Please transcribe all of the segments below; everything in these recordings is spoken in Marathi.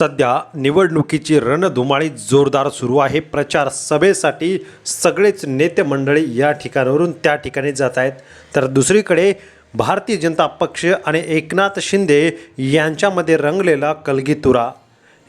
सध्या निवडणुकीची रणधुमाळी जोरदार सुरू आहे. प्रचार सभेसाठी सगळेच नेते मंडळी या ठिकाणावरून त्या ठिकाणी जात आहेत. तर दुसरीकडे भारतीय जनता पक्ष आणि एकनाथ शिंदे यांच्यामध्ये रंगलेला कलगीतुरा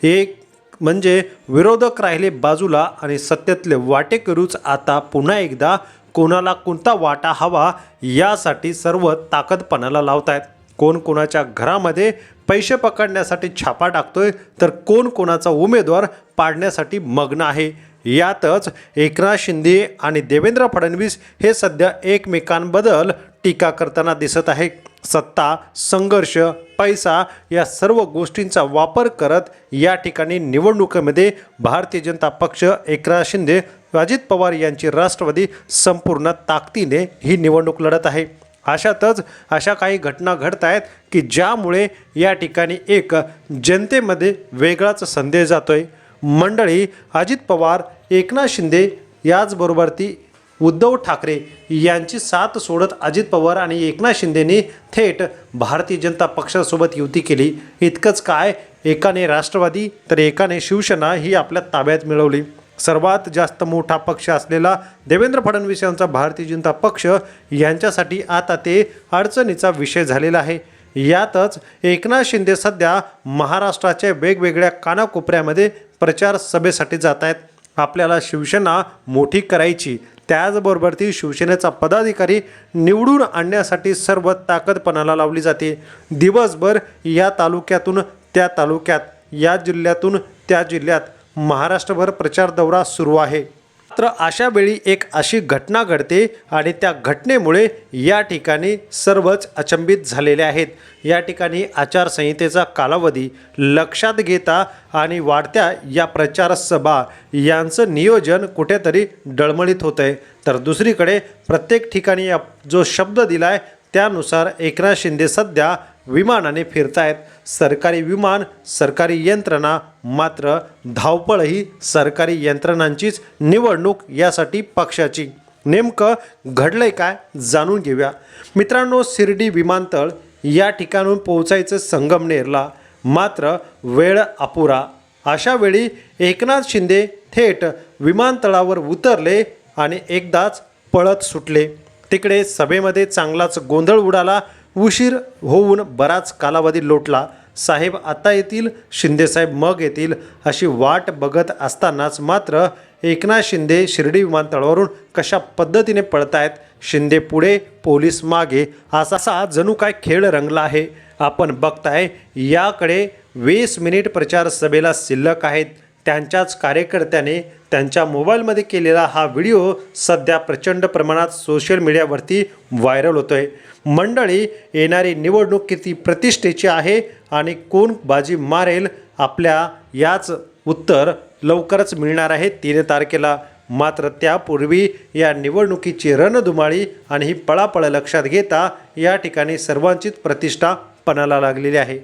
एक म्हणजे विरोधक राहिले बाजूला आणि सत्तेतले वाटेकरूच आता पुन्हा एकदा कोणाला कोणता वाटा हवा यासाठी सर्व ताकदपणाला लावत आहेत कोण कोणाच्या घरामध्ये पैसे पकडण्यासाठी छापा टाकतोय तर कोण कोणाचा उमेदवार पाडण्यासाठी मग्न आहे? यातच एकनाथ शिंदे आणि देवेंद्र फडणवीस हे सध्या एकमेकांबद्दल टीका करताना दिसत आहे सत्ता संघर्ष पैसा या सर्व गोष्टींचा वापर करत या ठिकाणी निवडणुकीमध्ये भारतीय जनता पक्ष एकनाथ शिंदे अजित पवार यांची राष्ट्रवादी संपूर्ण ताकदीने ही निवडणूक लढत आहे. अशातच अशा काही घटना घडत आहेत की ज्यामुळे या ठिकाणी एक जनतेमध्ये वेगळाच संदेश आहे मंडळी अजित पवार एकनाथ शिंदे याचबरोबर ती उद्धव ठाकरे यांची साथ सोडत अजित पवार आणि एकनाथ शिंदेनी थेट भारतीय जनता पक्षासोबत युती केली. इतकंच काय एकाने राष्ट्रवादी तर एकाने शिवसेना ही आपल्या ताब्यात मिळवली. सर्वात जास्त मोठा पक्ष असलेला देवेंद्र फडणवीस यांचा भारतीय जनता पक्ष यांच्यासाठी आता ते अडचणीचा विषय झालेला आहे. यातच एकनाथ शिंदे सध्या महाराष्ट्राच्या वेगवेगळ्या कानाकोपऱ्यामध्ये प्रचार सभेसाठी जात आहेत. आपल्याला शिवसेना मोठी करायची त्याचबरोबर ती शिवसेनेचा पदाधिकारी निवडून आणण्यासाठी सर्व ताकदपणाला लावली जाते. दिवसभर या तालुक्यातून त्या तालुक्यात या जिल्ह्यातून त्या जिल्ह्यात महाराष्ट्रभर प्रचार दौरा सुरू आहे. मात्र अशा वेळी एक अशी घटना घडते आणि त्या घटनेमुळे या ठिकाणी सर्वच अचंबित झालेले आहेत. या ठिकाणी आचारसंहितेचा कालावधी लक्षात घेता आणि वाढत्या या प्रचार सभा यांचं नियोजन कुठेतरी डळमळीत होतं आहे तर दुसरीकडे प्रत्येक ठिकाणी जो शब्द दिला आहे त्यानुसार एकनाथ शिंदे सध्या विमानाने फिरतायत. सरकारी विमान सरकारी यंत्रणा मात्र धावपळही सरकारी यंत्रणांचीच निवडणूक यासाठी पक्षाची. नेमकं घडलंय काय जाणून घेऊया. मित्रांनो शिर्डी विमानतळ या ठिकाणून पोहोचायचं संगमनेरला मात्र वेळ अपुरा. अशा वेळी एकनाथ शिंदे थेट विमानतळावर उतरले आणि एकदाच पळत सुटले. तिकडे सभेमध्ये चांगलाच गोंधळ उडाला. उशीर होऊन बराच कालावधी लोटला. साहेब आता येतील शिंदेसाहेब मग येतील अशी वाट बघत असतानाच मात्र एकनाथ शिंदे शिर्डी विमानतळावरून कशा पद्धतीने पळतायत शिंदे पुढे पोलीस मागे असा असा जणू काय खेळ रंगला आहे आपण बघताय याकडे वीस मिनिट प्रचार सभेला शिल्लक आहेत. त्यांच्याच कार्यकर्त्याने त्यांच्या मोबाईलमध्ये केलेला हा व्हिडिओ सध्या प्रचंड प्रमाणात सोशल मीडियावरती व्हायरल होतो आहे मंडळी येणारी निवडणूक किती प्रतिष्ठेची आहे आणि कोण बाजी मारेल? आपल्या याच उत्तर लवकरच मिळणार आहे तीन तारखेला. मात्र त्यापूर्वी या निवडणुकीची रणधुमाळी आणि ही पळापळ लक्षात घेता या ठिकाणी सर्वांचीच प्रतिष्ठा पणाला लागलेली आहे.